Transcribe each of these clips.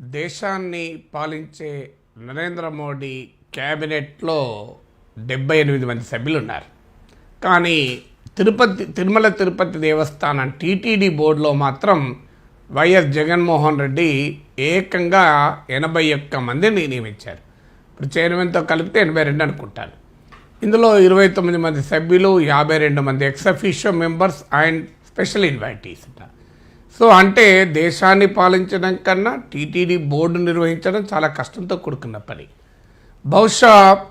దేశాన్ని పాలించే నరేంద్ర మోడీ క్యాబినెట్లో డెబ్బై ఎనిమిది మంది సభ్యులు ఉన్నారు కానీ తిరుపతి తిరుమల తిరుపతి దేవస్థానం టీటీడీ బోర్డులో మాత్రం వైఎస్ జగన్మోహన్ రెడ్డి ఏకంగా ఎనభై ఒక్క మందిని నియమించారు. ఇప్పుడు చైర్మన్తో కలిపితే ఎనభై రెండు అనుకుంటారు. ఇందులో ఇరవై తొమ్మిది మంది సభ్యులు యాభై రెండు మంది ex officio members and special invitees అంట సో అంటే దేశాన్ని పాలించడం కన్నా టీటీడీ బోర్డు నిర్వహించడం చాలా కష్టంతో కూడుకున్న పని. బహుశా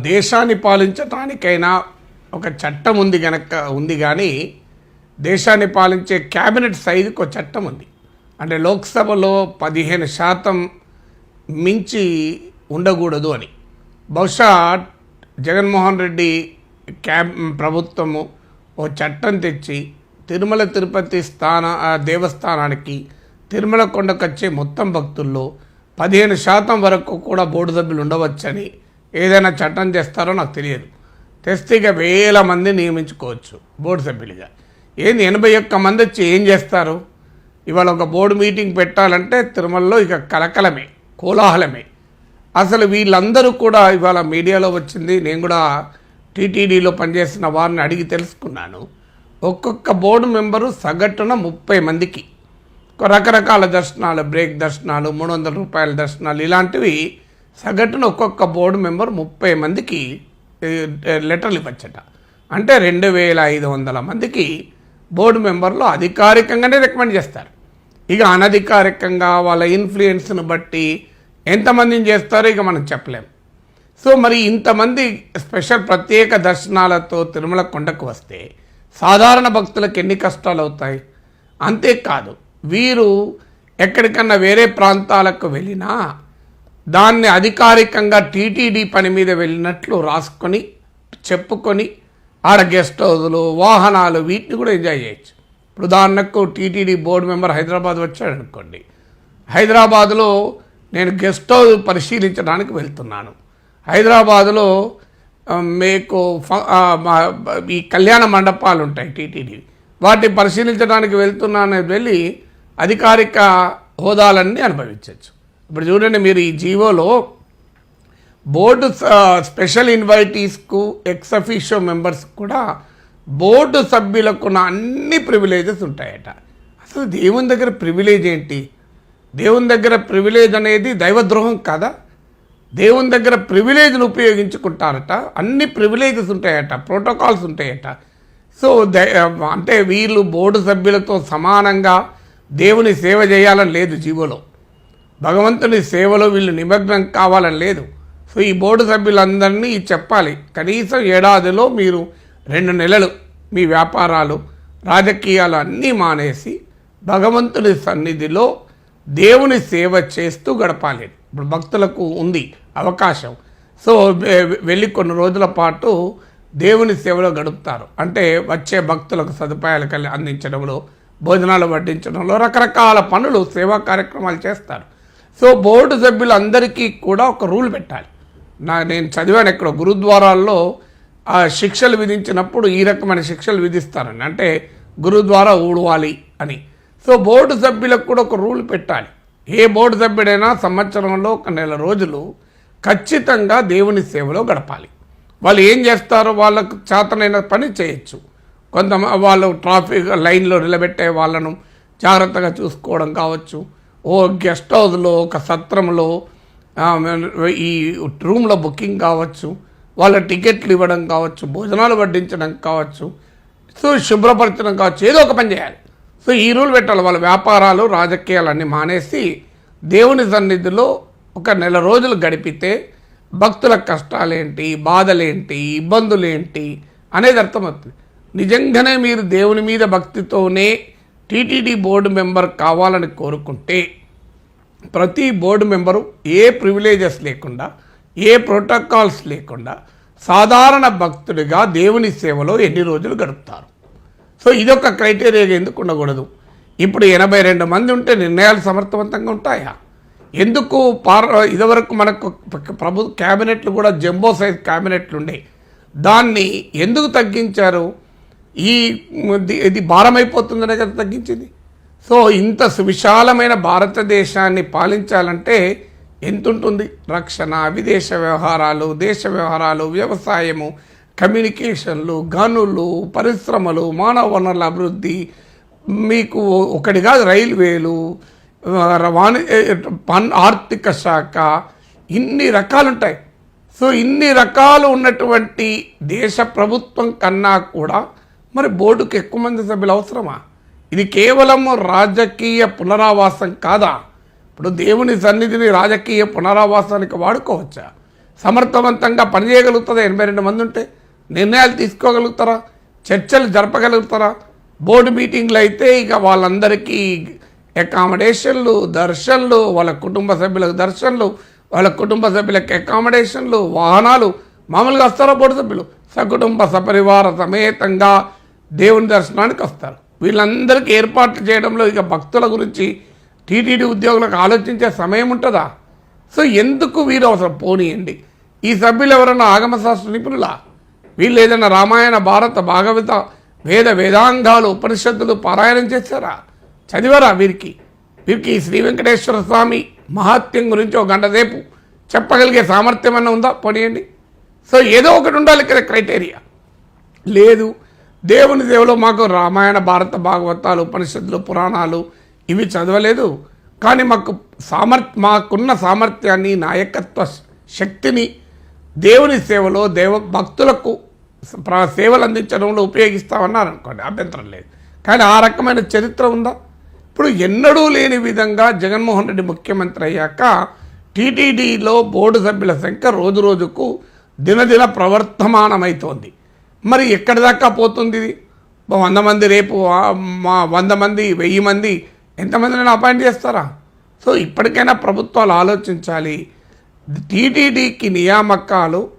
దేశాన్ని పాలించడానికైనా ఒక చట్టం ఉంది గనక ఉంది కానీ దేశాన్ని పాలించే క్యాబినెట్ సైజుకు ఒక చట్టం ఉంది. అంటే లోక్సభలో పదిహేను శాతం మించి ఉండకూడదు అని. బహుశా జగన్మోహన్ రెడ్డి క్యాబ్ ప్రభుత్వము ఓ చట్టం తెచ్చి తిరుమల తిరుపతి స్థాన దేవస్థానానికి తిరుమల కొండకొచ్చే మొత్తం భక్తుల్లో పదిహేను శాతం వరకు కూడా బోర్డు సభ్యులు ఉండవచ్చని ఏదైనా చట్టం చేస్తారో నాకు తెలియదు. తెస్తే ఇక వేల మంది నియమించుకోవచ్చు బోర్డు సభ్యులుగా. ఏంది ఎనభై ఒక్క మంది వచ్చి ఏం చేస్తారు? ఇవాళ ఒక బోర్డు మీటింగ్ పెట్టాలంటే తిరుమలలో ఇక కలకలమే కోలాహలమే. అసలు వీళ్ళందరూ కూడా ఇవాళ మీడియాలో వచ్చింది నేను కూడా టీటీడీలో పనిచేసిన వారిని అడిగి తెలుసుకున్నాను. ఒక్కొక్క బోర్డు మెంబరు సగటున ముప్పై మందికి. రకరకాల దర్శనాలు బ్రేక్ దర్శనాలు మూడు వందల రూపాయల దర్శనాలు ఇలాంటివి సగటున ఒక్కొక్క బోర్డు మెంబర్ ముప్పై మందికి లెటర్లు ఇవ్వచ్చట. అంటే రెండు వేల ఐదు వందల మందికి బోర్డు మెంబర్లు అధికారికంగానే రికమెండ్ చేస్తారు. ఇక అనధికారికంగా వాళ్ళ ఇన్ఫ్లుయెన్స్ను బట్టి ఎంతమందిని చేస్తారో ఇక మనం చెప్పలేం. సో మరి ఇంతమంది స్పెషల్ ప్రత్యేక దర్శనాలతో తిరుమల కొండకు వస్తే సాధారణ భక్తులకు ఎన్ని కష్టాలు అవుతాయి? అంతేకాదు వీరు ఎక్కడికన్నా వేరే ప్రాంతాలకు వెళ్ళినా దాన్ని అధికారికంగా టీటీడీ పని మీద వెళ్ళినట్లు రాసుకొని చెప్పుకొని ఆడ గెస్ట్ హౌజులు వాహనాలు వీటిని కూడా ఎంజాయ్ చేయొచ్చు. ఇప్పుడు ఉదాహరణకు టీటీడీ బోర్డు మెంబర్ హైదరాబాద్ వచ్చాడు అనుకోండి. హైదరాబాదులో నేను గెస్ట్ హౌస్ పరిశీలించడానికి వెళ్తున్నాను. హైదరాబాదులో మీకు ఈ కళ్యాణ మండపాలు ఉంటాయి టీటీడీ. వాటిని పరిశీలించడానికి వెళ్తున్నాను వెళ్ళి అధికారిక హోదాలన్నీ అనుభవించవచ్చు ఇప్పుడు చూడండి మీరు ఈ జీవోలో బోర్డు స్పెషల్ ఇన్వైటీస్కు ఎక్సఫీషియో మెంబర్స్ కూడా బోర్డు సభ్యులకు ఉన్న అన్ని ప్రివిలేజెస్ ఉంటాయట. అసలు దేవుని దగ్గర ప్రివిలేజ్ ఏంటి? దేవుని దగ్గర ప్రివిలేజ్ అనేది దైవద్రోహం కాదా? దేవుని దగ్గర ప్రివిలేజ్ను ఉపయోగించుకుంటారట. అన్ని ప్రివిలేజెస్ ఉంటాయట ప్రోటోకాల్స్ ఉంటాయట. సో ద- uh, అంటే వీళ్ళు బోర్డు సభ్యులతో సమానంగా దేవుని సేవ చేయాలని లేదు జీవోలో. భగవంతుని సేవలో వీళ్ళు నిమగ్నం కావాలని లేదు. సో ఈ బోర్డు సభ్యులందరినీ చెప్పాలి. కనీసం ఏడాదిలో మీరు రెండు నెలలు మీ వ్యాపారాలు రాజకీయాలు అన్నీ మానేసి భగవంతుని సన్నిధిలో దేవుని సేవ చేస్తూ గడపాలి. ఇప్పుడు భక్తులకు ఉంది అవకాశం. సో వెళ్ళి కొన్ని రోజుల పాటు దేవుని సేవలో గడుపుతారు. అంటే వచ్చే భక్తులకు సదుపాయాలు కలి అందించడంలో భోజనాలు వడ్డించడంలో రకరకాల పనులు సేవా కార్యక్రమాలు చేస్తారు. సో బోర్డు సభ్యులందరికీ కూడా ఒక రూల్ పెట్టాలి. నా నేను చదివాను ఇక్కడ గురుద్వారాల్లో ఆ శిక్షలు విధించినప్పుడు ఈ రకమైన శిక్షలు విధిస్తారని. అంటే గురుద్వారా ఊడవాలి అని. సో బోర్డు సభ్యులకు కూడా ఒక రూల్ పెట్టాలి. ఏ బోర్డు సభ్యుడైనా సంవత్సరంలో ఒక నెల రోజులు ఖచ్చితంగా దేవుని సేవలో గడపాలి. వాళ్ళు ఏం చేస్తారో వాళ్ళకు చేతనైన పని చేయొచ్చు. కొంత వాళ్ళు ట్రాఫిక్ లైన్లో నిలబెట్టే వాళ్ళను జాగ్రత్తగా చూసుకోవడం కావచ్చు. ఓ గెస్ట్ హౌస్లో ఒక సత్రంలో ఈ రూమ్లో బుకింగ్ కావచ్చు. వాళ్ళ టికెట్లు ఇవ్వడం కావచ్చు భోజనాలు వడ్డించడం కావచ్చు. సో శుభ్రపరచడం కావచ్చు. ఏదో ఒక పని చేయాలి. సో ఈ రూల్ పెట్టాలి. వాళ్ళ వ్యాపారాలు రాజకీయాలు అన్నీ మానేసి దేవుని సన్నిధిలో ఒక నెల రోజులు గడిపితే భక్తుల కష్టాలేంటి బాధలేంటి ఇబ్బందులేంటి అనేది అర్థమవుతుంది. నిజంగానే మీరు దేవుని మీద భక్తితోనే టీటీడీ బోర్డు మెంబర్ కావాలని కోరుకుంటే ప్రతి బోర్డు మెంబరు ఏ ప్రివిలేజెస్ లేకుండా ఏ ప్రోటోకాల్స్ లేకుండా సాధారణ భక్తుడిగా దేవుని సేవలో ఎన్ని రోజులు గడుపుతారు? సో ఇదొక క్రైటీరియా ఎందుకు ఉండకూడదు? ఇప్పుడు ఎనభై రెండు మంది ఉంటే నిర్ణయాలు సమర్థవంతంగా ఉంటాయా? ఎందుకు పార్ ఇదివరకు మనకు ప్రభు క్యాబినెట్లు కూడా జంబో సైజ్ క్యాబినెట్లు ఉండే. దాన్ని ఎందుకు తగ్గించారు? ఈ ఇది భారమైపోతుందనే కదా తగ్గించింది. సో ఇంత సువిశాలమైన భారతదేశాన్ని పాలించాలంటే ఎంతుంటుంది? రక్షణ విదేశ వ్యవహారాలు దేశ వ్యవహారాలు వ్యవసాయము కమ్యూనికేషన్లు గనులు పరిశ్రమలు మానవ వనరుల అభివృద్ధి మీకు ఒకటి కాదు రైల్వేలు వాణి పన్ ఆర్థిక శాఖ ఇన్ని రకాలు ఉంటాయి సో ఇన్ని రకాలు ఉన్నటువంటి దేశ ప్రభుత్వం కన్నా కూడా మరి బోర్డుకు ఎక్కువ మంది సభ్యులు అవసరమా? ఇది కేవలం రాజకీయ పునరావాసం కాదా? ఇప్పుడు దేవుని సన్నిధిని రాజకీయ పునరావాసానికి వాడుకోవచ్చా? సమర్థవంతంగా పనిచేయగలుగుతుందా? ఎనభై రెండు మంది ఉంటే నిర్ణయాలు తీసుకోగలుగుతారా? చర్చలు జరపగలుగుతారా? బోర్డు మీటింగ్లు అయితే ఇక వాళ్ళందరికీ అకామిడేషన్లు దర్శన్లు వాళ్ళ కుటుంబ సభ్యులకు దర్శన్లు వాళ్ళ కుటుంబ సభ్యులకు అకామిడేషన్లు వాహనాలు మామూలుగా వస్తారా బోర్డు సభ్యులు? సకుటుంబ సపరివార సమేతంగా దేవుని దర్శనానికి వస్తారు. వీళ్ళందరికీ ఏర్పాట్లు చేయడంలో ఇక భక్తుల గురించి టీటీడీ ఉద్యోగులకు ఆలోచించే సమయం ఉంటుందా? సో ఎందుకు వీరు అవసరం పోనీయండి? ఈ సభ్యులు ఎవరన్నా ఆగమశాస్త్ర నిపుణులా? వీళ్ళు ఏదైనా రామాయణ భారత భాగవత వేద వేదాంగాలు ఉపనిషత్తులు పారాయణం చేస్తారా చదివరా వీరికి? వీరికి శ్రీ వెంకటేశ్వర స్వామి మహాత్యం గురించి ఒక గంట సేపు చెప్పగలిగే సామర్థ్యం అన్న ఉందా? పోనీయండి. సో ఏదో ఒకటి ఉండాలి ఇక్కడ క్రైటీరియా. లేదు దేవుని దేవులో మాకు రామాయణ భారత భాగవతాలు ఉపనిషత్తులు పురాణాలు ఇవి చదవలేదు. కానీ మాకు సామర్థ్ మాకున్న సామర్థ్యాన్ని నాయకత్వ శక్తిని దేవుని సేవలో దేవ భక్తులకు సేవలు అందించడంలో ఉపయోగిస్తామన్నారు అనుకోండి అభ్యంతరం లేదు. కానీ ఆ రకమైన చరిత్ర ఉందా? ఇప్పుడు ఎన్నడూ లేని విధంగా జగన్మోహన్ రెడ్డి ముఖ్యమంత్రి అయ్యాక టీటీడీలో బోర్డు సభ్యుల సంఖ్య రోజు రోజుకు దినదిన ప్రవర్తమానమైతోంది. మరి ఎక్కడి దాకా పోతుంది ఇది? వంద మంది రేపు మా వంద మంది వెయ్యి మంది ఎంతమందిని అపాయింట్ చేస్తారా? సో ఇప్పటికైనా ప్రభుత్వాలు ఆలోచించాలి. టీటీడీకి నియామకాలు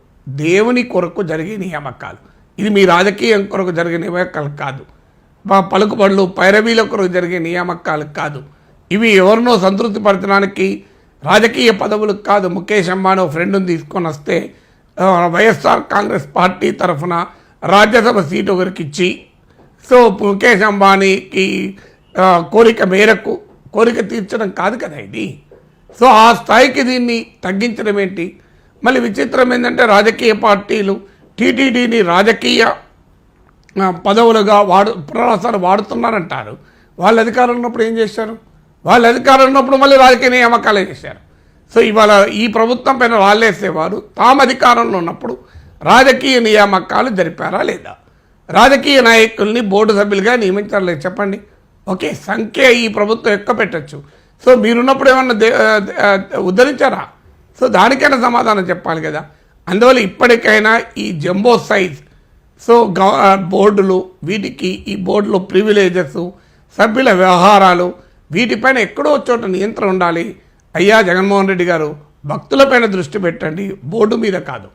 దేవుని కొరకు జరిగే నియామకాలు. ఇది మీ రాజకీయం కొరకు జరిగే నియామకాలు కాదు. మా పలుకుబడులు పైరవీల కొరకు జరిగే నియామకాలు కాదు. ఇవి ఎవరినో సంతృప్తి పరచడానికి రాజకీయ పదవులు కాదు. ముఖేష్ అంబానీ ఫ్రెండ్ని తీసుకొని వస్తే వైఎస్ఆర్ కాంగ్రెస్ పార్టీ తరఫున రాజ్యసభ సీటు ఒకరికి ఇచ్చి సో ముఖేష్ అంబానీకి కోరిక మేరకు కోరిక తీర్చడం కాదు కదా ఇది. సో ఆ స్థాయికి దీన్ని తగ్గించడం ఏంటి? మళ్ళీ విచిత్రం ఏంటంటే రాజకీయ పార్టీలు టీటీడీని రాజకీయ పదవులుగా వాడు పునరాసాలు వాడుతున్నారంటారు. వాళ్ళ అధికారం ఉన్నప్పుడు ఏం చేశారు? వాళ్ళ అధికారం ఉన్నప్పుడు మళ్ళీ రాజకీయ నియామకాలే చేశారు? సో ఇవాళ ఈ ప్రభుత్వం పైన వాళ్ళేసేవారు తాము అధికారంలో ఉన్నప్పుడు రాజకీయ నియామకాలు జరిపారా లేదా? రాజకీయ నాయకుల్ని బోర్డు సభ్యులుగా నియమించారా చెప్పండి. ఓకే సంఖ్య ఈ ప్రభుత్వం ఎక్కువ పెట్టచ్చు సో మీరున్నప్పుడు ఏమన్నా ఉద్ధరించారా? సో దానికైనా సమాధానం చెప్పాలి కదా. అందువల్ల ఇప్పటికైనా ఈ జంబో సైజ్ సో గవ బోర్డులు వీటికి ఈ బోర్డులో ప్రివిలేజెస్ సభ్యుల వ్యవహారాలు వీటిపైన ఎక్కడో చోట నియంత్రణ ఉండాలి. అయ్యా జగన్మోహన్ రెడ్డి గారు భక్తులపైన దృష్టి పెట్టండి. బోర్డు మీద కాదు.